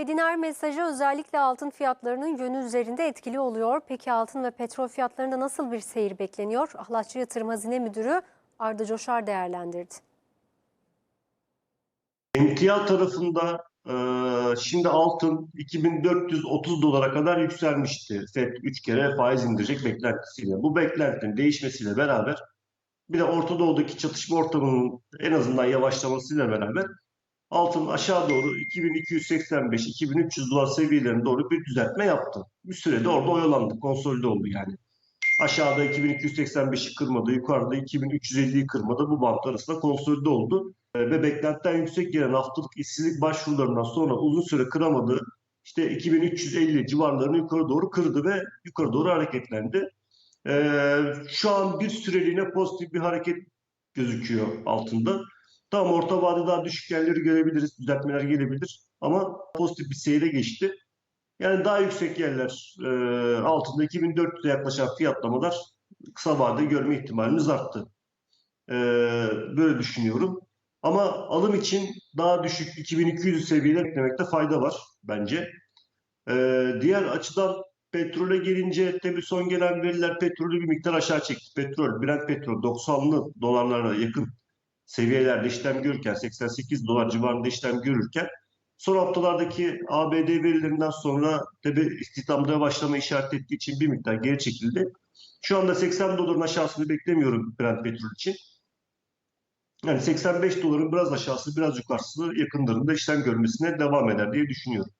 Hediner mesajı özellikle altın fiyatlarının yönü üzerinde etkili oluyor. Peki altın ve petrol fiyatlarında nasıl bir seyir bekleniyor? Ahlatçı Yatırım Hazine Müdürü Arda Coşar değerlendirdi. Emtia tarafında e, şimdi altın 2430 dolara kadar yükselmişti. FED 3 kere faiz indirecek beklentisiyle. Bu beklentinin değişmesiyle beraber bir de Orta Doğu'daki çatışma ortamının en azından yavaşlamasıyla beraber altın aşağı doğru 2285-2300 dolar seviyelerine doğru bir düzeltme yaptı. Bir sürede orada oyalandı, konsolide oldu yani. Aşağıda 2285'i kırmadı, yukarıda 2350'yi kırmadı. Bu bant arasında konsolide oldu. E, ve beklentiden yüksek gelen haftalık işsizlik başvurularından sonra uzun süre kıramadığı işte 2350 civarlarını yukarı doğru kırdı ve yukarı doğru hareketlendi. E, şu an bir süreliğine pozitif bir hareket gözüküyor altında. Tamam orta vadede daha düşük yerleri görebiliriz, düzeltmeler gelebilir ama pozitif bir seyre geçti. Yani daha yüksek yerler e, altında 2400'e yaklaşan fiyatlamalar kısa vadede görme ihtimalimiz arttı. E, böyle düşünüyorum. Ama alım için daha düşük 2200 seviyeler beklemekte fayda var bence. Ee, diğer açıdan petrole gelince tabii son gelen veriler petrolü bir miktar aşağı çekti. Petrol, Brent petrol 90'lı dolarlara yakın seviyelerde işlem görürken 88 dolar civarında işlem görürken son haftalardaki ABD verilerinden sonra tabii istihdamda başlama işaret ettiği için bir miktar geri çekildi. Şu anda 80 doların aşağısını beklemiyorum Brent petrol için. Yani 85 doların biraz aşağısı, biraz yukarısı yakınlarında işlem görmesine devam eder diye düşünüyorum.